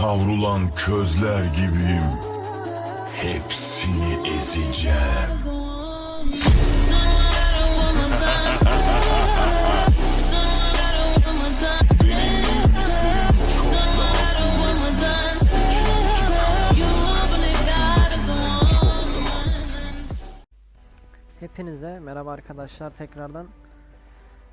Savrulan közler gibiyim. Hepsini ezeceğim. Hepinize merhaba arkadaşlar tekrardan.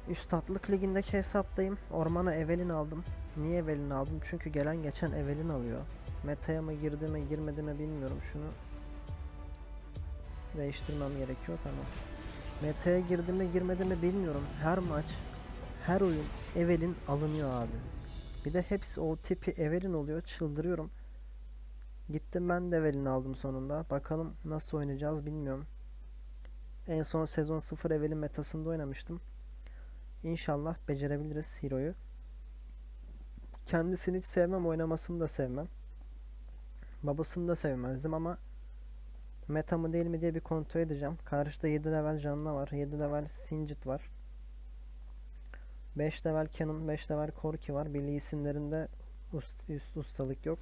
Üstatlık ligindeki hesaptayım. Ormana Evelyn aldım. Niye Evelyn aldım? Çünkü gelen geçen Evelyn alıyor. Meta'ya mı girdi mi girmedi mi bilmiyorum. Şunu değiştirmem gerekiyor tamam. Meta'ya girdi mi girmedi mi bilmiyorum. Her maç, her oyun Evelyn alınıyor abi. Bir de hepsi o tipi Evelyn oluyor. Çıldırıyorum. Gittim ben de Evelyn aldım sonunda. Bakalım nasıl oynayacağız bilmiyorum. En son sezon 0 Evelyn metasında oynamıştım. İnşallah becerebiliriz Hero'yu. Kendisini hiç sevmem, oynamasını da sevmem. Babasını da sevmezdim ama meta mı değil mi diye bir kontrol edeceğim. Karşıda 7 level canlı var, 7 level Singed var. 5 level Canon, 5 level Corki var. Billy isimlerinde ust, üst ustalık yok.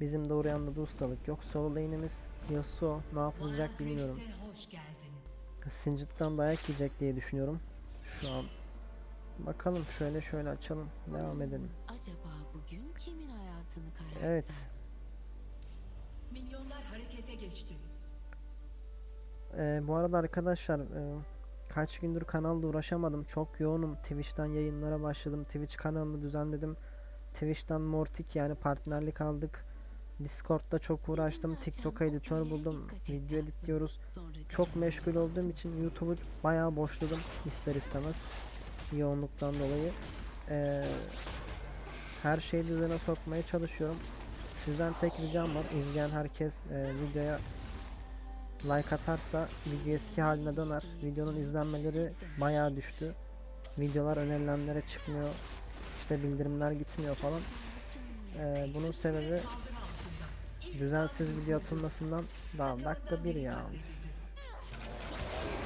Bizim de Orianna'da ustalık yok. Solo lane'imiz Yasuo ne yapılacak bilmiyorum. Singed'dan dayak yiyecek diye düşünüyorum. Şu an. Bakalım şöyle şöyle açalım. Devam edelim. Acaba bugün kimin hayatını karartsın? Evet. Milyonlar harekete geçti. Ee, bu arada arkadaşlar e, kaç gündür kanalda uğraşamadım. Çok yoğunum. Twitch'ten yayınlara başladım. Twitch kanalını düzenledim. Twitch'ten Mortik yani partnerlik aldık. Discord'da çok uğraştım. TikTok'a editör buldum. Video editliyoruz. Çok meşgul olduğum için YouTube'u bayağı boşladım ister istemez. Yoğunluktan dolayı. Ee, her şeyi düzene sokmaya çalışıyorum. Sizden tek ricam var. İzleyen herkes e, videoya like atarsa video eski haline döner. Videonun izlenmeleri bayağı düştü. Videolar önerilenlere çıkmıyor. İşte bildirimler gitmiyor falan. Ee, bunun sebebi düzensiz video atılmasından daha dakika bir ya.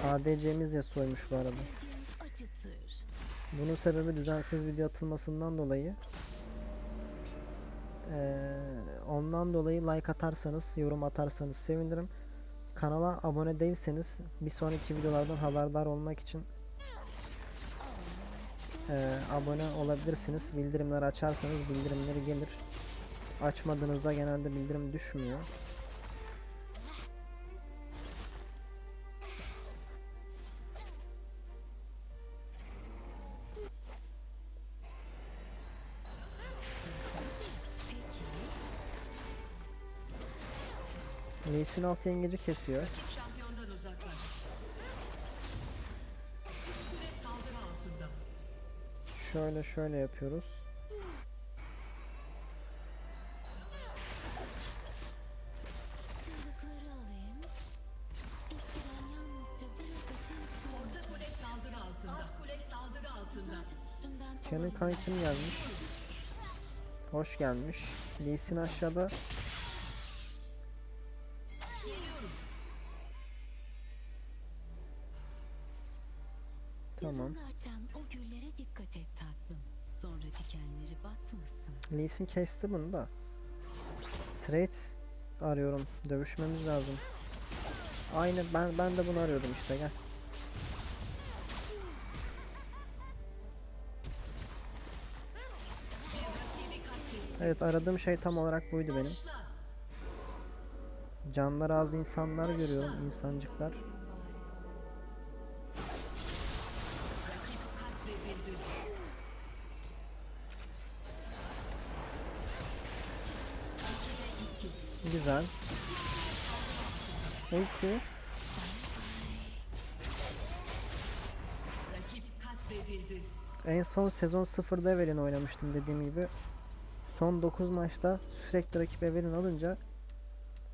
ADC'miz Yasuo'ymuş bu arada. Bunun sebebi düzensiz video atılmasından dolayı. Ee, ondan dolayı like atarsanız, yorum atarsanız sevinirim. Kanala abone değilseniz bir sonraki videolardan haberdar olmak için ee, abone olabilirsiniz. Bildirimleri açarsanız bildirimleri gelir. Açmadığınızda genelde bildirim düşmüyor. Peki Lee Sin alt yengeci kesiyor. Şöyle şöyle yapıyoruz. Kenan kankim gelmiş. Hoş gelmiş. Lee Sin aşağıda. Tamam. Yüzünü açan o güllere dikkat et tatlım. Sonra dikenleri batmasın. Lee Sin kesti bunu da. Trade arıyorum. Dövüşmemiz lazım. Aynı ben ben de bunu arıyordum işte gel. Evet aradığım şey tam olarak buydu benim. Canlar az insanlar görüyorum insancıklar. Güzel. Katledildi. En son sezon 0'da Evelyn oynamıştım dediğim gibi. Son 9 maçta sürekli rakip Evelyn alınca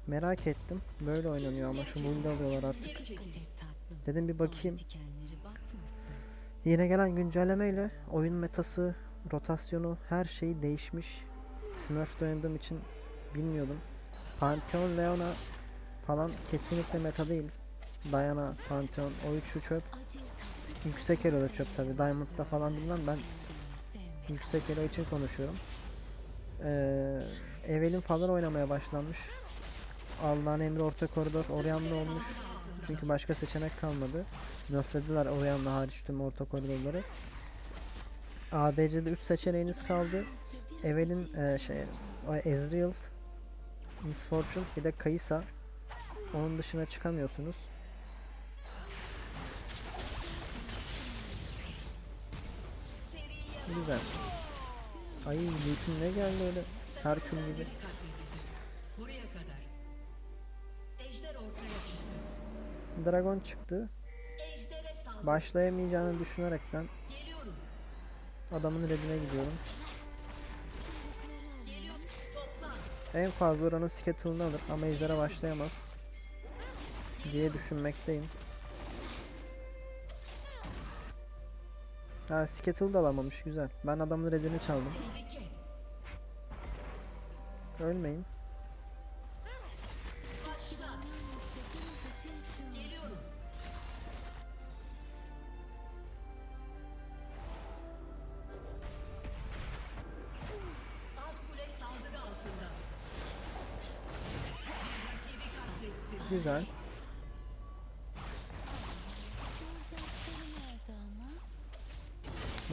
merak ettim. Böyle oynanıyor ama şu build alıyorlar artık. Dedim bir bakayım. Yine gelen güncellemeyle oyun metası, rotasyonu her şey değişmiş. Smurf'da oynadığım için bilmiyordum. Pantheon Leona falan kesinlikle meta değil. Diana, Pantheon, o üçü çöp. Yüksek elo da çöp tabi. Diamond'da falan bilmem ben yüksek elo için konuşuyorum. Ee, Evelyn falan oynamaya başlanmış. Allah'ın emri orta koridor Orianna olmuş. Çünkü başka seçenek kalmadı. Nerflediler Orianna hariç tüm orta koridorları. ADC'de 3 seçeneğiniz kaldı. Evelyn e, şey Ezreal, Miss Fortune bir de Kaysa. Onun dışına çıkamıyorsunuz. Güzel. Ay Sin ne geldi öyle Herkül gibi. Dragon çıktı. Başlayamayacağını düşünerekten adamın redine gidiyorum. En fazla oranın Skettle'ını alır ama ejdere başlayamaz diye düşünmekteyim. Ha Skettle da alamamış güzel. Ben adamın redini çaldım. Ölmeyin.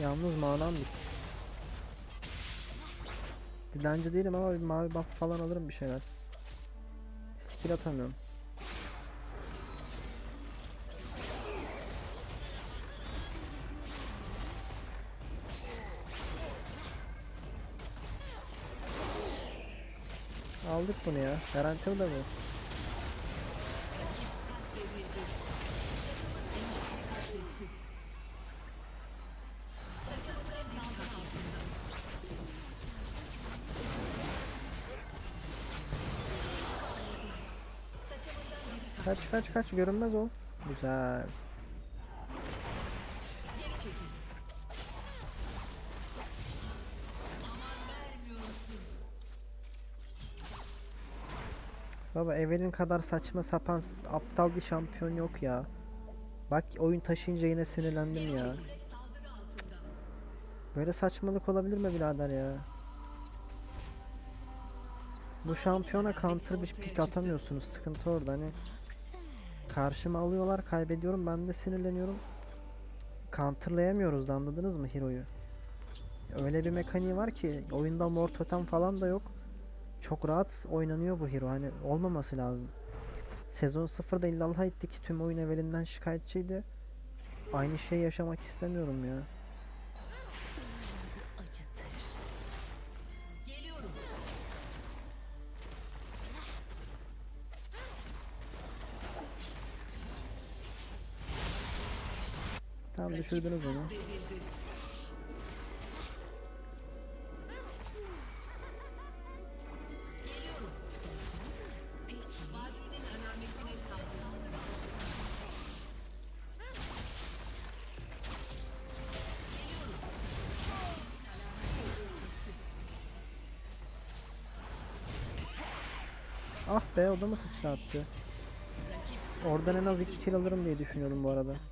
Yalnız manam bitti. Dilenci değilim ama bir mavi buff falan alırım bir şeyler. Skill atamıyorum. Aldık bunu ya. Garanti mi de bu? Kaç kaç kaç görünmez ol. Güzel. Baba Evelyn kadar saçma sapan aptal bir şampiyon yok ya. Bak oyun taşıyınca yine sinirlendim ya. Böyle saçmalık olabilir mi birader ya? Bu şampiyona counter bir pick atamıyorsunuz. Sıkıntı orada hani. Karşıma alıyorlar kaybediyorum ben de sinirleniyorum. Counterlayamıyoruz da anladınız mı Hero'yu? Öyle bir mekaniği var ki oyunda mor totem falan da yok. Çok rahat oynanıyor bu hero hani olmaması lazım. Sezon 0'da illallah ettik tüm oyun evvelinden şikayetçiydi. Aynı şeyi yaşamak istemiyorum ya. Tam düşürdünüz onu. Ah be o da mı sıçrattı? Oradan en az 2 kill alırım diye düşünüyordum bu arada.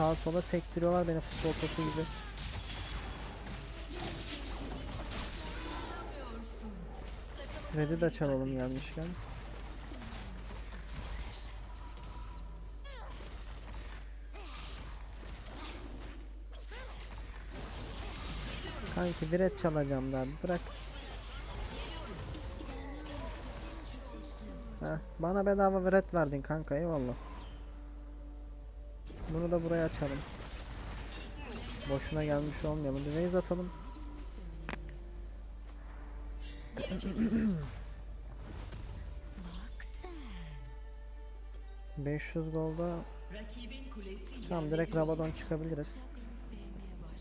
Sağa sola sektiriyorlar beni futbol topu gibi. Red'i de çalalım gelmişken. Kanki bir red çalacağım daha bırak. Heh, bana bedava bir red verdin kanka eyvallah. Bunu da buraya açalım. Boşuna gelmiş olmayalım. Bir raise atalım. Bak sen. 500 golda tamam direkt Rabadon çıkabiliriz.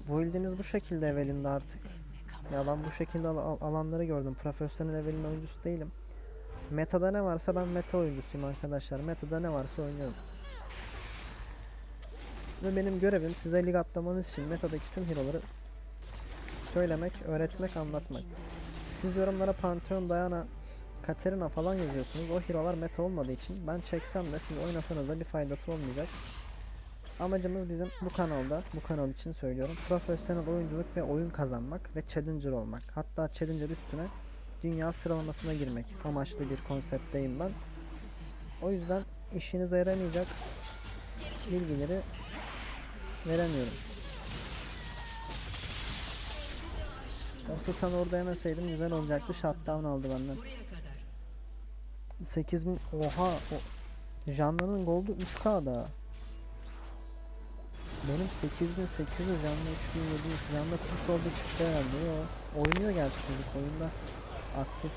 Bu build'imiz bu şekilde evelinde artık. Ya ben bu şekilde al- al- alanları gördüm. Profesyonel evelin oyuncusu değilim. Meta'da ne varsa ben meta oyuncusuyum arkadaşlar. Meta'da ne varsa oynuyorum. Ve benim görevim size lig atlamanız için metadaki tüm hero'ları söylemek, öğretmek, anlatmak. Siz yorumlara Pantheon, Diana, Katarina falan yazıyorsunuz. O hero'lar meta olmadığı için ben çeksem de siz oynasanız da bir faydası olmayacak. Amacımız bizim bu kanalda, bu kanal için söylüyorum. Profesyonel oyunculuk ve oyun kazanmak ve challenger olmak. Hatta challenger üstüne dünya sıralamasına girmek amaçlı bir konseptteyim ben. O yüzden işinize yaramayacak bilgileri veremiyorum. O stun orada yemeseydim güzel olacaktı. Shutdown aldı benden. 8000 oha o Canlı'nın goldu 3K'da. Benim 8800 canlı 3700 canlı kurt oldu çıktı herhalde. Yo. Oynuyor gerçi çocuk oyunda aktif.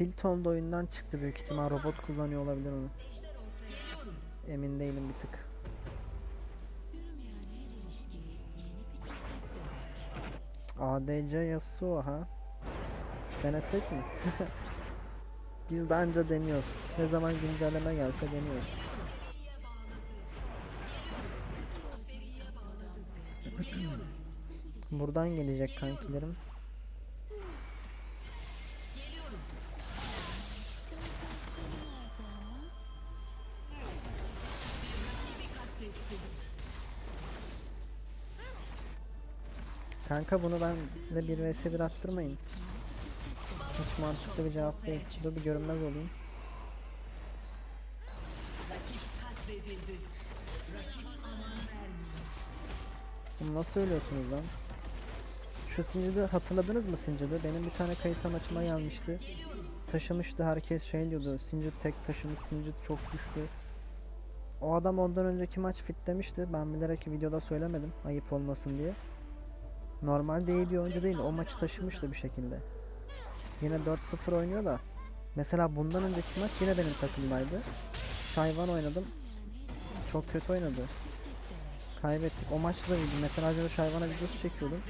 Geliyorum. Tilt oldu oyundan çıktı büyük ihtimal robot kullanıyor olabilir onu. Emin değilim bir tık. ADC Yasuo ha. Denesek mi? Biz de anca deniyoruz. Ne zaman güncelleme gelse deniyoruz. Buradan gelecek kankilerim. Kanka bunu ben de bir vs bir attırmayın. Hiç mantıklı bir cevap değil. Dur bir görünmez olayım. Bunu nasıl ölüyorsunuz lan? Şu Sincid'i hatırladınız mı Sincid'i? Benim bir tane Kayısa maçıma gelmişti. Taşımıştı herkes şey diyordu. Sincid tek taşımış, Sincid çok güçlü. O adam ondan önceki maç fit demişti. Ben bilerek videoda söylemedim ayıp olmasın diye. Normalde iyi bir oyuncu değil. O maçı taşımıştı bir şekilde. Yine 4-0 oynuyor da. Mesela bundan önceki maç yine benim takımdaydı. Şayvan oynadım. Çok kötü oynadı. Kaybettik. O maçta da. Mesela önce Şayvan'a videosu çekiyordum.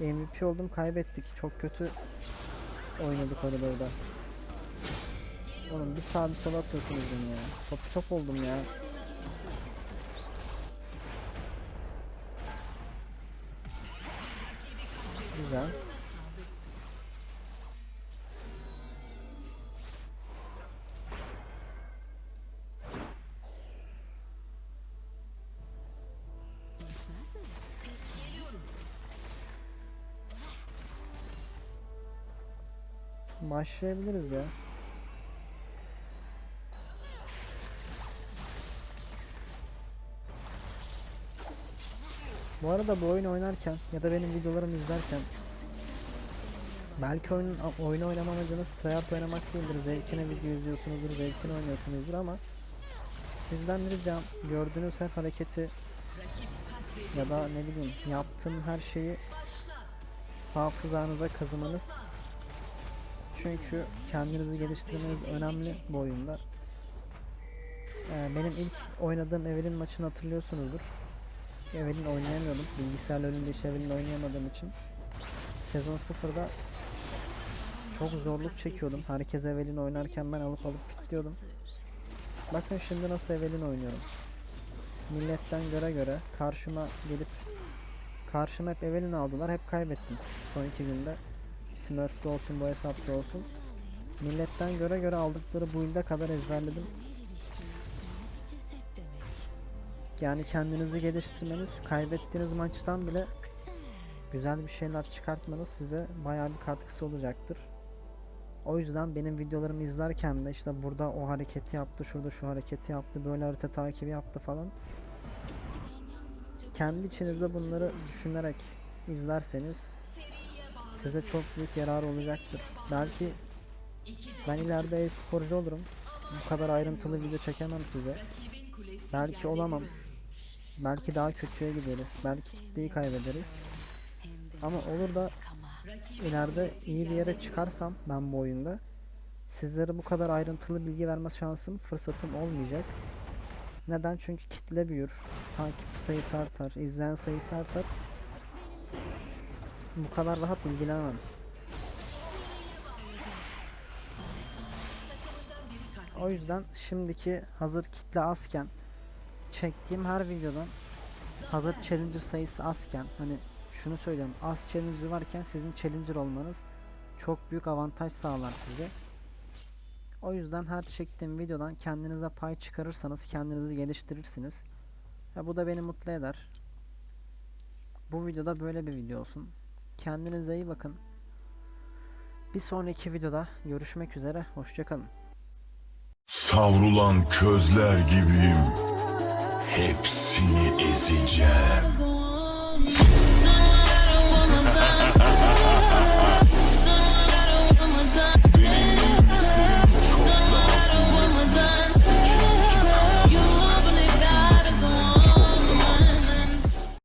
MVP oldum kaybettik. Çok kötü oynadık koridorda. Oğlum bir sağa bir sola atıyorsunuz ya. Top top oldum ya. Güzel. Başlayabiliriz ya. Bu arada bu oyunu oynarken ya da benim videolarımı izlerken belki oyunun oyunu oynama amacınız tryhard oynamak değildir. Zevkine video izliyorsunuzdur, zevkine oynuyorsunuzdur ama sizden ricam gördüğünüz her hareketi ya da ne bileyim yaptığım her şeyi hafızanıza kazımanız çünkü kendinizi geliştirmeniz önemli bu oyunda. Ee, benim ilk oynadığım Evelyn maçını hatırlıyorsunuzdur. Evelyn oynayamıyordum. Bilgisayarla önünde hiç Evelyn oynayamadığım için. Sezon 0'da çok zorluk çekiyordum. Herkes Evelyn oynarken ben alıp alıp fitliyordum. Bakın şimdi nasıl Evelyn oynuyorum. Milletten göre göre karşıma gelip karşıma hep Evelyn aldılar. Hep kaybettim son iki günde. Smurf'da olsun bu hesapta olsun. Milletten göre göre aldıkları build'e kadar ezberledim. Yani kendinizi geliştirmeniz, kaybettiğiniz maçtan bile güzel bir şeyler çıkartmanız size bayağı bir katkısı olacaktır. O yüzden benim videolarımı izlerken de işte burada o hareketi yaptı, şurada şu hareketi yaptı, böyle harita takibi yaptı falan. Kendi içinizde bunları düşünerek izlerseniz size çok büyük yarar olacaktır. Belki ben ileride e-sporcu olurum. Bu kadar ayrıntılı video çekemem size. Belki olamam. Belki daha kötüye gideriz. Belki kitleyi kaybederiz. Ama olur da ileride iyi bir yere çıkarsam ben bu oyunda sizlere bu kadar ayrıntılı bilgi verme şansım, fırsatım olmayacak. Neden? Çünkü kitle büyür. Takip sayısı artar, izleyen sayısı artar. Bu kadar rahat ilgilenemem. O yüzden şimdiki hazır kitle azken çektiğim her videodan hazır challenger sayısı azken hani şunu söylüyorum az challenger varken sizin challenger olmanız çok büyük avantaj sağlar size. O yüzden her çektiğim videodan kendinize pay çıkarırsanız kendinizi geliştirirsiniz. Ya bu da beni mutlu eder. Bu videoda böyle bir video olsun. Kendinize iyi bakın. Bir sonraki videoda görüşmek üzere. Hoşçakalın. Savrulan közler gibiyim Hepsini ezeceğim.